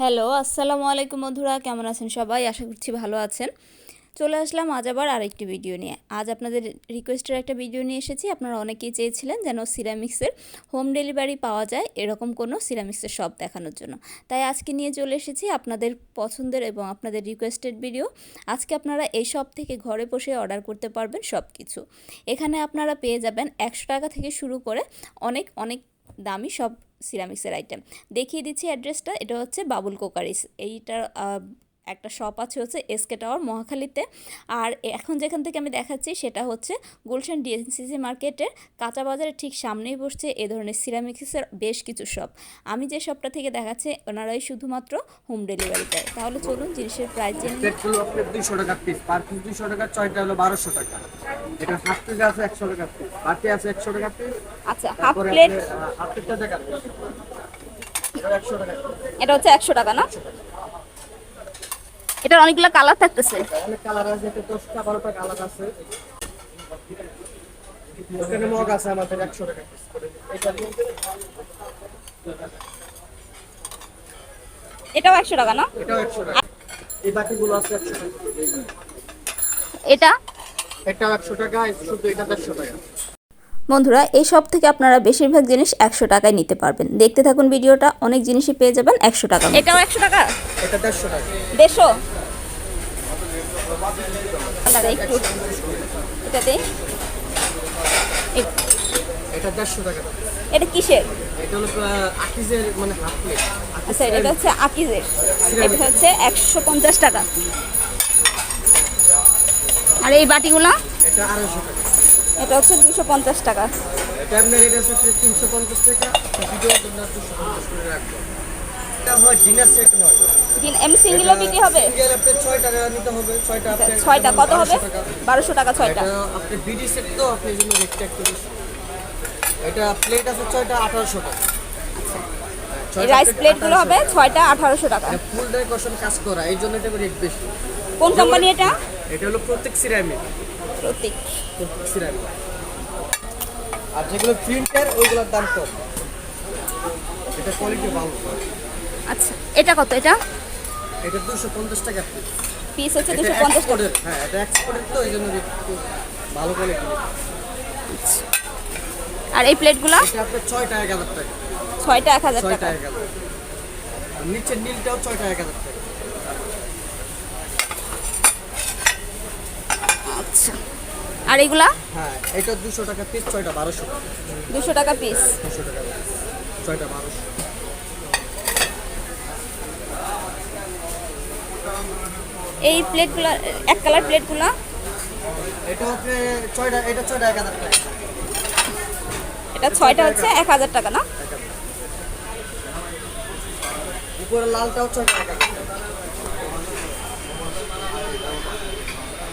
Hello, আসসালামু আলাইকুম বন্ধুরা, কেমন আছেন সবাই? আশা করছি ভালো আছেন। চলে আসলাম আজ আবার আরেকটি ভিডিও নিয়ে। আজ আপনাদের রিকোয়েস্টের একটা ভিডিও নিয়ে এসেছি। আপনারা অনেকেই চেয়েছিলেন যেন সিরামিক্সের হোম ডেলিভারি পাওয়া যায় এরকম কোনো সিরামিক্সের শপ দেখানোর জন্য। তাই আজকে নিয়ে চলে এসেছি আপনাদের পছন্দের এবং আপনাদের রিকোয়েস্টেড ভিডিও আজকে আপনারা এই শপ থেকে ঘরে বসে অর্ডার করতে পারবেন সব কিছু এখানে আপনারা পেয়ে যাবেন একশো টাকা থেকে শুরু করে অনেক অনেক দামি সব সিরামিক্সের আইটেম দেখিয়ে দিচ্ছি অ্যাড্রেসটা এটা হচ্ছে বাবুল কোকারিস। এইটার একটা শপ আছে হচ্ছে এসকে টাওয়ার মহাখালীতে। আর এখন যেখান থেকে আমি দেখাচ্ছি, সেটা হচ্ছে গুলশান ডিএনসিসি মার্কেটের কাঁচা বাজারের ঠিক সামনেই বসছে এ ধরনের সিরামিক্সের বেশ কিছু শপ আমি যে শপটা থেকে দেখাচ্ছি, ওনারাই শুধুমাত্র হোম ডেলিভারি দেয়। তাহলে চলুন জিনিসের প্রাইস জেনে। দুইশো টাকা পিস পার পিস দুইশো টাকা, ছয়টা হলো বারোশো টাকা। এটা হাফ পিস আছে একশো টাকা পিস বাটি আছে একশো টাকা আচ্ছা হাফ প্লেট হাফ পিসটা টাকা এটা হচ্ছে একশো টাকা না? এটার অনেকগুলো কালার থাকতেছে। অনেক কালার আছে এটা কালার আছে। ওখানে মগ আছে আমাদের একশো টাকা এটা এটাও একশো টাকা না? এটাও একশো টাকা। এই বাটিগুলো আছে একশো টাকা। এটা? এটাও একশো টাকা শুধু এটা দেড়শো টাকা। বন্ধুরা এই সব থেকে আপনারা বেশিরভাগ জিনিস একশো টাকায় নিতে পারবেন। দেখতে থাকুন ভিডিওটা অনেক জিনিসই পেয়ে যাবেন একশো টাকা এটাও একশো টাকা? এটা দেড়শো টাকা। দেড়শো? দাঁড়া একটু। এটা দে এ- এটা দেড়শো টাকা। এটা কিসের? এটা হলো আকিজের মানে হাফ প্লেট আচ্ছা এটা হচ্ছে আকিজের। এটা হচ্ছে একশো পঞ্চাশ টাকা। আর এই বাটিগুলা? এটা টাকা। এটা হচ্ছে দুশো পঞ্চাশ টাকা। ছয়টা কত হবে? বারোশো টাকা। ছয়টা। এটা প্লেট আছে ছয়টা আঠারোশো টাকা। রাইস প্লেটগুলো হবে ছয়টা আঠারোশো টাকা। ফুল ডেকোরেশন কাজ করা এই জন্য এটা রেট বেশি। কোন কোম্পানি এটা? এটা হলো প্রত্যেক সিরামিক প্রতীক। প্রত্যেক সিরামিক আর যেগুলো প্রিন্টার ওইগুলোর দাম কম। এটা কোয়ালিটি ভালো। আচ্ছা এটা কত এটা? এটা দুশো পঞ্চাশ টাকা piece। পিস হচ্ছে এটা দুশো পঞ্চাশ টাকা। হ্যাঁ এটা এক্সপোর্টের তো এই জন্য rate ভালো কোয়ালিটি আর এই প্লেটগুলো এটা আপনার ছয়টা এক হাজার টাকা ছয়টা এক হাজার টাকা। নিচের নীলটাও ছয়টা এক হাজার টাকা। আচ্ছা। আর এগুলা? হ্যাঁ এটা দুশো টাকা পিস ছয়টা বারোশো। টাকা দুশো টাকা পিস দুশো টাকা ছয়টা বারোশো। এই প্লেটগুলো এক কালার প্লেটগুলো? এটা হচ্ছে ছয়টা এটা ছয়টা এক হাজার টাকা। এটা ছয়টা হচ্ছে এক হাজার টাকা না? উপরে লালটাও হাজার টাকা।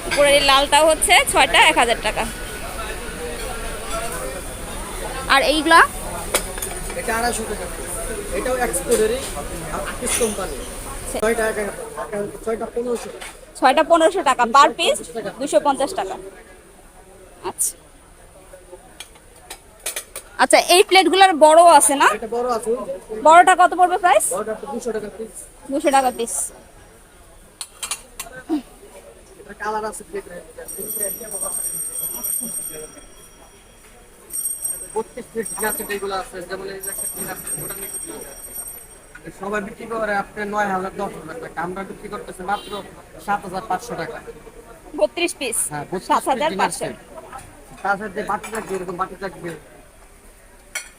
উপরের এই লালটাও হচ্ছে ছয়টা এক হাজার টাকা। আর এইগুলা? এটা আড়াইশো টাকা। এটাও এক্সপোর্টেরই আকিস কোম্পানি ছয়টা টাকা ছয়টা পনেরোশো ছয়টা পনেরোশো টাকা পার পিস দুশো পঞ্চাশ টাকা। আচ্ছা। আচ্ছা এই প্লেটগুলোর বড় আছে না? বড়টা কত পড়বে প্রাইস দুশো টাকা পিস। সবাই বিক্রি করে আপনার নয় হাজার দশ হাজার টাকা। আমরা বিক্রি করতেছি মাত্র সাত হাজার পাঁচশো টাকা। বত্রিশ পিস হ্যাঁ সাত হাজার পাঁচশো। তাছাড়া যে বাটি থাকবে এরকম বাটি থাকবে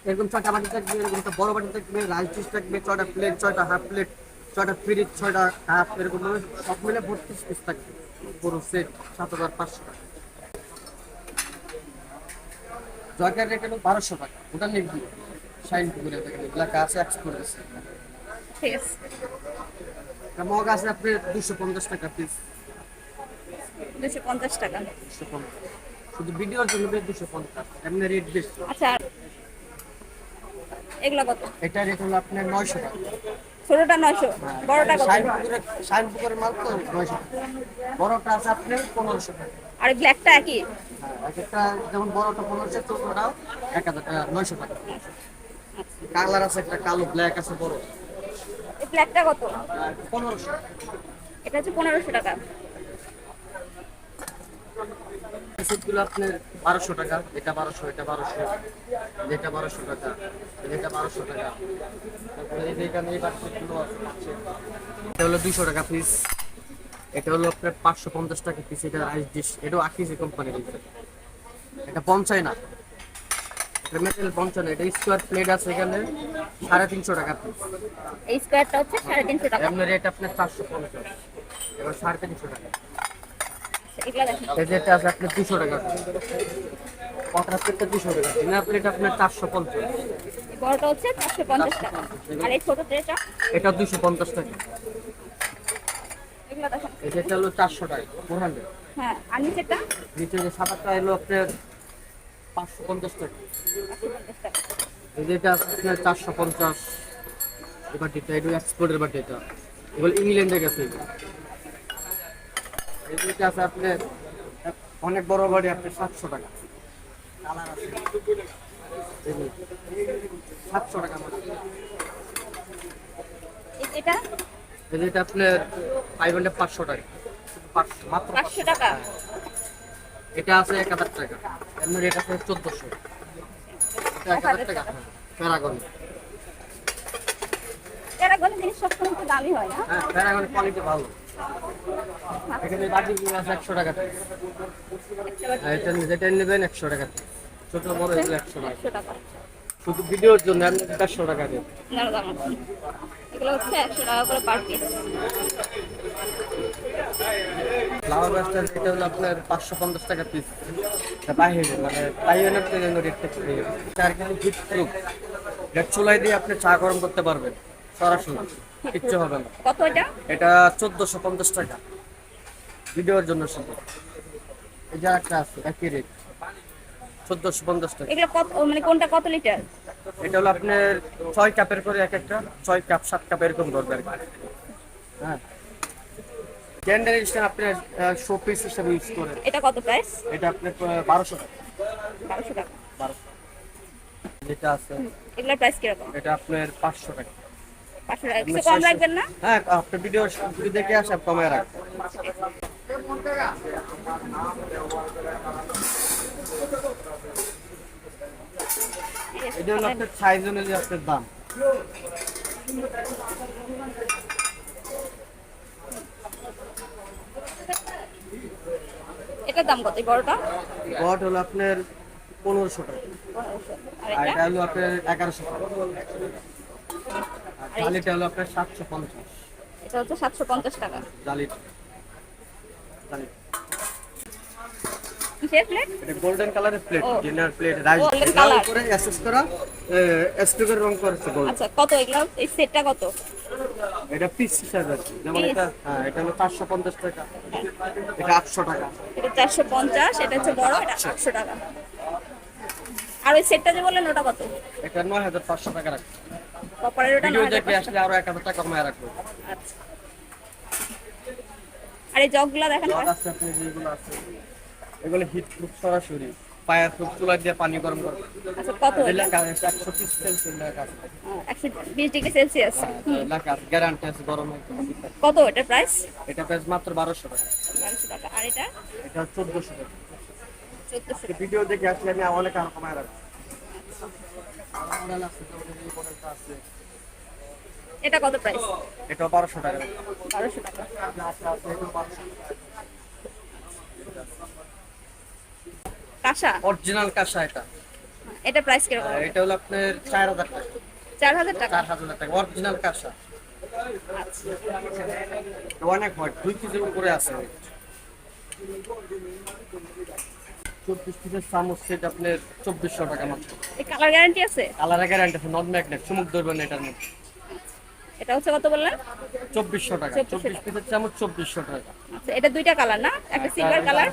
এরকম ছয়টা বাটি থাকবে এরকম একটা বড় বাটি থাকবে রাইস ডিশ থাকবে ছয়টা প্লেট ছয়টা হাফ প্লেট ছয়টা ফ্রিজ ছয়টা হাফ এরকম সব মিলে বত্রিশ পিস থাকবে। পুরো সেট সাত হাজার পাঁচশো টাকা। জয়কার রেট হলো বারোশো টাকা। ওটা নিবি শাইন করে দেখেন আছে এক্সপোর্ট আছে ঠিক আছে মগ আছে আপনার দুশো পঞ্চাশ টাকা পিস দুশো পঞ্চাশ টাকা। দুশো পঞ্চাশ। শুধু ভিডিওর জন্য দুশো পঞ্চাশ। এমনি রেট বেশি। আচ্ছা এগুলো কত? এটা রেট হলো আপনার নয়শো টাকা। ছোটটা নয়শো বড়টা কত? শাইনপুকুরের শাইনপুকুরের মাল তো নয়শো বড়টা আছে আপনার পনেরোশো টাকা। আর ব্ল্যাকটা একই? হ্যাঁ একটা যেমন বড়টা পনেরোশো ছোটটাও এক হাজার টাকা নয়শো টাকা। কালার আছে একটা কালো ব্ল্যাক আছে বড়। এই ব্ল্যাকটা কত? পনেরোশো এটা হচ্ছে পনেরোশো টাকা। সেটগুলো আপনার বারোশো টাকা এটা বারোশো এটা বারোশো এটা বারোশো টাকা এটা বারোশো টাকা। তারপরে এখানে এই বারোশোগুলো আছে এটা হলো দুশো টাকা পিস এটা হলো আপনার পাঁচশো পঞ্চাশ টাকা পিস এটা রাইস ডিশ এটাও আকিজি কোম্পানির এটা পঞ্চায় না। এটা মেটেল পঞ্চায় না এটা স্কোয়ার প্লেট আছে এখানে সাড়ে তিনশো টাকা পিস এই স্কোয়ারটা হচ্ছে সাড়ে তিনশো টাকা। এমনি রেট আপনার চারশো পঞ্চাশ। এবার সাড়ে তিনশো টাকা। আছে আপনার দুশো টাকা। প্লেটটা দুশো টাকা? ডিনার প্লেট আপনার চারশো পঞ্চাশ। এই বড়টা হচ্ছে চারশো পঞ্চাশ টাকা। আর এই ছোট ট্রেটা এটা দুশো পঞ্চাশ টাকা। হলো চারশো টাকা ফোর হান্ড্রেড হ্যাঁ আর নিচেরটা? নিচে যে সাদাটা এলো আপনার পাঁচশো পঞ্চাশ টাকা। আপনার চারশো পঞ্চাশ। এই বাটিটা এটা এক্সপোর্টের বাটি এটা এগুলো ইংল্যান্ডে গেছে। এই যেটা আছে আপনার অনেক বড় বাড়ি আপনার সাতশো টাকা। কালার আছে সাতশো টাকা মাত্র। এটা? আপনার ফাইভ হান্ড্রেড পাঁচশো টাকা। মাত্র পাঁচশো টাকা? এটা আছে এক হাজার টাকা। এমনি রেট আছে চোদ্দশো। এটা এক হাজার টাকা প্যারাগন। এরা জিনিস সবসময় দামি হয় না? হ্যাঁ প্যারাগন কোয়ালিটি ভালো। এখানে বাটিগুলো আছে একশো টাকা এটা যেটা নেবেন একশো টাকা ছোট বড় এগুলো একশো টাকা। শুধু ভিডিওর জন্য আপনি দেড়শো টাকা দেন। এগুলো হচ্ছে একশো টাকা করে পার পিস ফ্লাওয়ার এটা হলো আপনার পাঁচশো পঞ্চাশ টাকা পিস বাইরে মানে তাইওয়ানের জন্য রেটটা চলে যাবে চার কেজি হিট প্রুফ এটা চুলাই দিয়ে আপনি চা গরম করতে পারবেন সরাসরি। কিচ্ছু হবে না। কত এটা? এটা চোদ্দশো পঞ্চাশ টাকা। ভিডিওর জন্য শুধু। এই যে একটা আছে একই রেট চোদ্দশো পঞ্চাশ টাকা। এগুলো কত মানে কোনটা কত লিটার এটা হলো আপনার ছয় কাপের করে এক একটা। ছয় কাপ সাত কাপ এরকম কি। হ্যাঁ। জেন্ডার স্ট্যান্ড আপনি শো পিস হিসাবে ইউজ করেন। এটা কত প্রাইস এটা আপনার বারোশো টাকা। বারোশো টাকা। বারোশো। যেটা আছে। এগুলোর প্রাইস কীরকম? এটা আপনার পাঁচশো টাকা। কিছু কম রাখবেন না? হ্যাঁ আপনার ভিডিও ভিডিও দেখে আসে কমায় রাখবেন এটা হলো আপনার সাইজ অনুযায়ী আপনার দাম। এটার দাম কত এই বড়টা? গড হলো আপনার পনেরোশো টাকা। আর এটা হলো আপনার এগারোশো টাকা। জালিটা হলো আপনার সাতশো পঞ্চাশ। এটা হচ্ছে সাতশো পঞ্চাশ টাকা। জালিটা। জালি। কিসের প্লেট এটা গোল্ডেন কালারের plate dinner plate rice Golden উপরে অ্যাসেস করা স্টিকের রং করেছে গোল্ড আচ্ছা কত এগুলো? এই সেটটা কত? এটা পিস হিসাবে আছে যেমন এটা হ্যাঁ এটা হলো টাকা। এটা আটশো টাকা। এটা চারশো পঞ্চাশ এটা হচ্ছে বড় এটা টাকা। আর ওই সেটটা যে বললেন ওটা কত? এটা নয় হাজার পাঁচশো টাকা রাখবে কপারের ওটা ভিডিও দেখে আসলে আরও এক হাজার টাকা কমায় রাখব। আচ্ছা। আর এই জগগুলা দেখেন আছে আপনি যেগুলো আছে। এগুলো হিট প্রুফ সরাসরি। পায়ের প্রুফ চুলা দিয়ে পানি গরম করবে আচ্ছা কত? লেখা আছে লেখা আছে ডিগ্রি সেলসিয়াস। লেখা আছে গ্যারান্টি আছে গরম কত এটার প্রাইস? এটা প্রাইস মাত্র বারোশো টাকা। বারোশো টাকা। আর এটা? এটা টাকা। ভিডিও দেখে আসলে আমি অনেক আরও কমায় রাখব। আছে, যেমন এই modelটা আছে। এটা কত প্রাইস এটা বারোশো টাকা। বারোশো টাকা। আছে, আছে, এটাও 1200 টাকা। কাঁসা? অরিজিনাল কাঁসা এটা। এটা প্রাইস কীরকম? আর এটা হলো আপনার চার হাজার টাকা। চার হাজার টাকা? চার হাজার টাকা। অরিজিনাল কাঁসা। আচ্ছা। অনেক হয় দুই কেজির উপরে আছে। চব্বিশ পিসের চামচ সেট আপনার চব্বিশশো টাকা মাত্র। কালার গ্যারান্টি আছে? কালার গ্যারান্টি আছে নন ম্যাগনেট চুমুক ধরবেন এটার মধ্যে। এটা হচ্ছে কত বললেন? চব্বিশশো টাকা। 2400 চব্বিশ পিসের চামচ চব্বিশশো টাকা। আচ্ছা এটা দুইটা কালার না? একটা সিলভার কালার।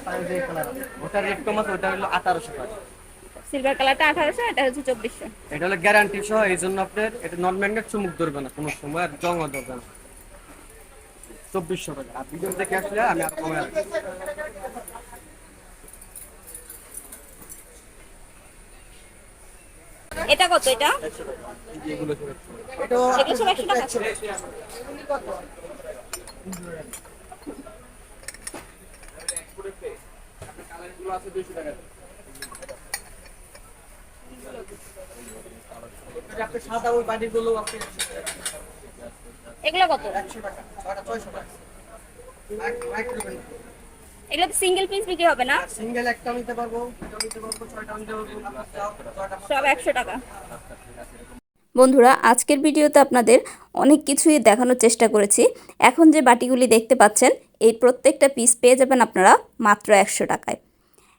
ওটার রেট কম আছে ওটা হলো আঠারোশো টাকা। সিলভার কালারটা আঠারোশো এটা হচ্ছে চব্বিশশো। এটা হলো গ্যারান্টি সহ এই জন্য আপনার এটা নন ম্যাগনেট চুমুক ধরবে না কোনো সময় আর জংও ধরবে না। চব্বিশশো টাকা। আর ভিডিও দেখে আসলে আমি আর কমে এটা কত এটা? এগুলো সব একশো টাকা। এগুলো কত? একশো টাকা ছয়শো টাকা। এক- তো সিঙ্গেল পিস বিক্রি হবে না? সিঙ্গেল একটা নিতে পারব নিতে পারব ছয়টা নিতে পারব সব একশো টাকা। বন্ধুরা আজকের ভিডিওতে আপনাদের অনেক কিছুই দেখানোর চেষ্টা করেছি। এখন যে বাটিগুলি দেখতে পাচ্ছেন এই প্রত্যেকটা পিস পেয়ে যাবেন আপনারা মাত্র একশো টাকায়।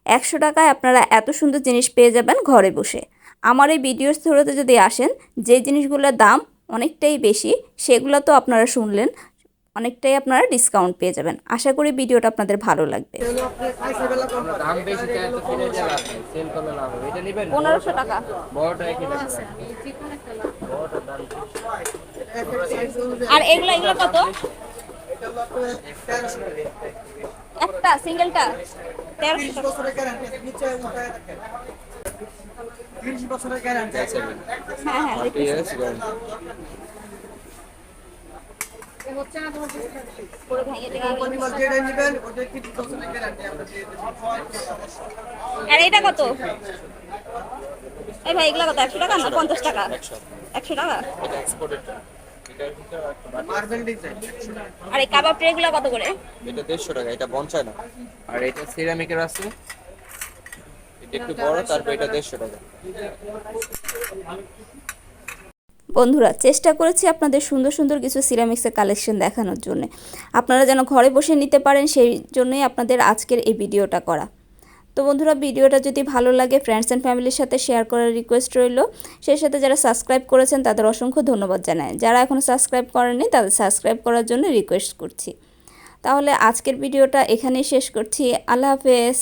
একশো টাকায় আপনারা এত সুন্দর জিনিস পেয়ে যাবেন ঘরে বসে। আমার এই ভিডিওর থ্রুতে যদি আসেন যে জিনিসগুলোর দাম অনেকটাই বেশি সেগুলো তো আপনারা শুনলেন। অনেকটাই আপনারা ডিসকাউন্ট পেয়ে যাবেন। আশা করি ভিডিওটা আপনাদের ভালো লাগবে। পনেরোশো টাকা। অনুযায়ী আর এগুলো এগুলো কত। একটা সিঙ্গেলটা তেরোশো বছরের গ্যারান্টি নিচে উঠায় রাখেন তিরিশ বছরের গ্যারান্টি আছে। হ্যাঁ হ্যাঁ ঠিক আছে পুরো ভেঙে ভেঙে কোম্পানি মাল যেটা নেবেন ওটা তিরিশ বছরের গ্যারান্টি আমরা দিয়ে দেবো আর এটা কত? এই ভাই এগুলো কত? একশো টাকা না? পঞ্চাশ টাকা? একশো টাকা। এটা এক্সপোর্টেডটা এটা এটা আর এই কাবাব ট্রেগুলো কত করে? এটা দেড়শো টাকা এটা বঞ্চায় না। আর এটা সিরামিকের আছে। এটা একটু বড় তারপর এটা দেড়শো টাকা। বন্ধুরা, চেষ্টা করেছি আপনাদের সুন্দর সুন্দর কিছু সিরামিক্সের কালেকশন দেখানোর জন্য। আপনারা যেন ঘরে বসে নিতে পারেন, সেই জন্যই আপনাদের আজকের এই ভিডিওটা করা। তো বন্ধুরা, ভিডিওটা যদি ভালো লাগে ফ্রেন্ডস অ্যান্ড ফ্যামিলির সাথে শেয়ার করার রিকোয়েস্ট রইল। সেই সাথে যারা সাবস্ক্রাইব করেছেন, তাদের অসংখ্য ধন্যবাদ জানাই। যারা এখনও সাবস্ক্রাইব করেননি, তাদের সাবস্ক্রাইব করার জন্য রিকোয়েস্ট করছি। তাহলে আজকের ভিডিওটা এখানেই শেষ করছি। আল্লাহ হাফেজ।